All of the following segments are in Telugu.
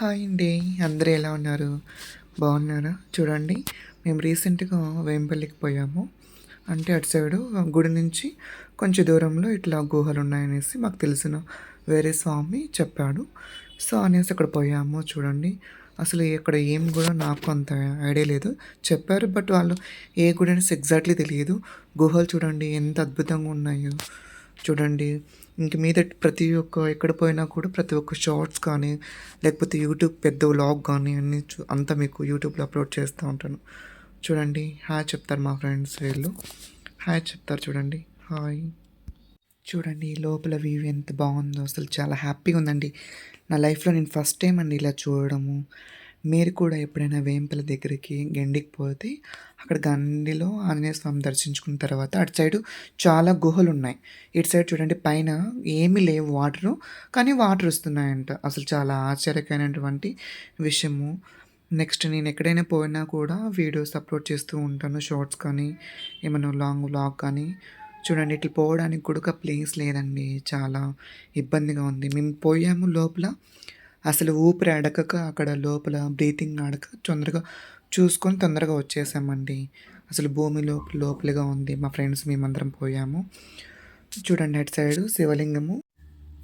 హాయ్ అండి. అందరూ ఎలా ఉన్నారు? బాగున్నారా? చూడండి మేము రీసెంట్గా వేంపల్లికి పోయాము. అంటే అటు సైడు గుడి నుంచి కొంచెం దూరంలో ఇట్లా గుహలు ఉన్నాయనేసి మాకు తెలిసిన వేరే స్వామి చెప్పాడు. సో అనేసి అక్కడ పోయాము చూడండి. అసలు ఇక్కడ ఏం కూడా నాకు అంత ఐడియా లేదు. చెప్పారు బట్ వాళ్ళు ఏ గుడి అనేసి ఎగ్జాక్ట్లీ తెలియదు. గుహలు చూడండి ఎంత అద్భుతంగా ఉన్నాయో. చూడండి. ఇంక మీద ప్రతి ఒక్క ఎక్కడ పోయినా కూడా ప్రతి ఒక్క షార్ట్స్ కానీ లేకపోతే యూట్యూబ్ పెద్ద వ్లాగ్ కానీ అన్నీ చూ అంతా మీకు యూట్యూబ్లో అప్లోడ్ చేస్తూ ఉంటాను. చూడండి. హాయ్ చెప్తారు మా ఫ్రెండ్స్ వీళ్ళు. హాయ్ చెప్తారు చూడండి. హాయ్. చూడండి లోపల వ్యూ ఎంత బాగుందో. అసలు చాలా హ్యాపీగా ఉందండి. నా లైఫ్లో నేను ఫస్ట్ టైం అండి ఇలా చూడడము. మీరు కూడా ఎప్పుడైనా వేంపల దగ్గరికి గెండికి పోతే అక్కడ గండిలో ఆంజనేయ స్వామి దర్శించుకున్న తర్వాత అటు సైడు చాలా గుహలు ఉన్నాయి. ఇటు సైడ్ చూడండి పైన ఏమీ లేవు వాటరు కానీ వాటర్ వస్తున్నాయంట. అసలు చాలా ఆశ్చర్యకరమైనటువంటి విషయము. నెక్స్ట్ నేను ఎక్కడైనా పోయినా కూడా వీడియోస్ అప్లోడ్ చేస్తూ ఉంటాను. షార్ట్స్ కానీ ఏమైనా లాంగ్ వ్లాగ్ కానీ. చూడండి ఇట్లా పోవడానికి కూడా ఒక ప్లేస్ లేదండి. చాలా ఇబ్బందిగా ఉంది. మేము పోయాము లోపల అసలు ఊపిరి అడగక అక్కడ లోపల బ్రీతింగ్ ఆడక తొందరగా చూసుకొని తొందరగా వచ్చేసామండి. అసలు భూమి లోపల లోపలిగా ఉంది. మా ఫ్రెండ్స్ మేమందరం పోయాము. చూడండి అటు సైడు శివలింగము.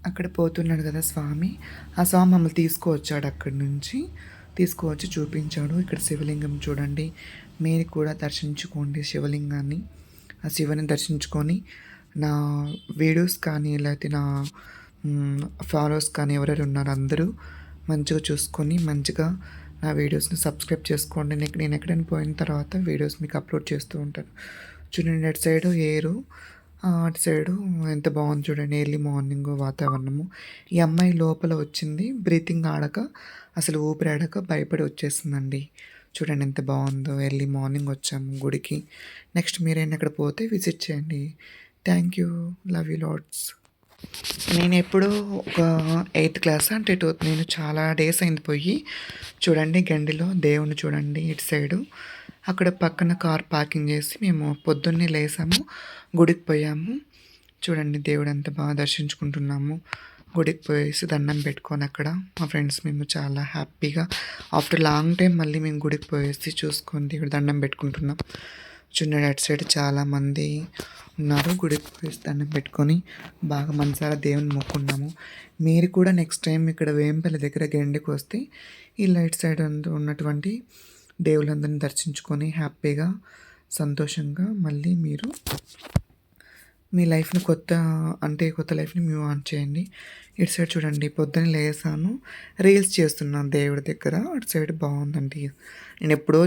అక్కడ పోతున్నాడు కదా స్వామి. ఆ స్వామి మమ్మల్ని తీసుకువచ్చాడు అక్కడి నుంచి. తీసుకువచ్చి చూపించాడు. ఇక్కడ శివలింగం చూడండి. మీరు కూడా దర్శించుకోండి శివలింగాన్ని. ఆ శివుని దర్శించుకొని నా వీడియోస్ కానీ లేకపోతే నా ఫాలోవర్స్ కానీ ఎవరెవరు ఉన్నారో అందరూ మంచిగా చూసుకొని మంచిగా నా వీడియోస్ని సబ్స్క్రైబ్ చేసుకోండి. నేను నేను ఎక్కడైనా పోయిన తర్వాత వీడియోస్ మీకు అప్లోడ్ చేస్తూ ఉంటాను. చూడండి అటు సైడు ఏరు అటు సైడు ఎంత బాగుంది చూడండి. ఎర్లీ మార్నింగ్ వాతావరణము. ఈ అమ్మాయి లోపల వచ్చింది బ్రీతింగ్ ఆడక అసలు ఊపిరి ఆడక భయపడి వచ్చేసిందండి. చూడండి ఎంత బాగుందో ఎర్లీ మార్నింగ్ వచ్చాము గుడికి. నెక్స్ట్ మీరైనా అక్కడ పోతే విజిట్ చేయండి. Thank you love you lads నేను ఎప్పుడు ఒక ఎయిత్ క్లాస్ అంటే టూ నేను చాలా డేస్ అయింది పోయి. చూడండి గండిలో దేవుణ్ణి చూడండి ఇటు సైడు. అక్కడ పక్కన కార్ పార్కింగ్ చేసి మేము పొద్దున్నే లేసాము గుడికి పోయాము. చూడండి దేవుడు అంత బాగా దర్శించుకుంటున్నాము. గుడికి పోయేసి దండం పెట్టుకొని అక్కడ మా ఫ్రెండ్స్ మేము చాలా హ్యాపీగా. ఆఫ్టర్ లాంగ్ టైం మళ్ళీ మేము గుడికి పోయేసి చూసుకొని దేవుడు దండం పెట్టుకుంటున్నాం. కూర్చున్నాడు అటు సైడ్ చాలామంది ఉన్నారు. గుడికి పోయి దండం పెట్టుకొని బాగా మనసారా దేవుని మొక్కున్నాము. మీరు కూడా నెక్స్ట్ టైం ఇక్కడ వేంపల్లి దగ్గర గెండికి వస్తే ఈ లైట్ సైడ్ ఉన్నటువంటి దేవుళ్ళందరిని దర్శించుకొని హ్యాపీగా సంతోషంగా మళ్ళీ మీరు మీ లైఫ్ని కొత్త అంటే కొత్త లైఫ్ని మూవ్ ఆన్ చేయండి. ఇటు సైడ్ చూడండి పొద్దున్న లేసాను. రీల్స్ చేస్తున్నాను దేవుడి దగ్గర. అటు సైడ్ బాగుందండి. నేను ఎప్పుడో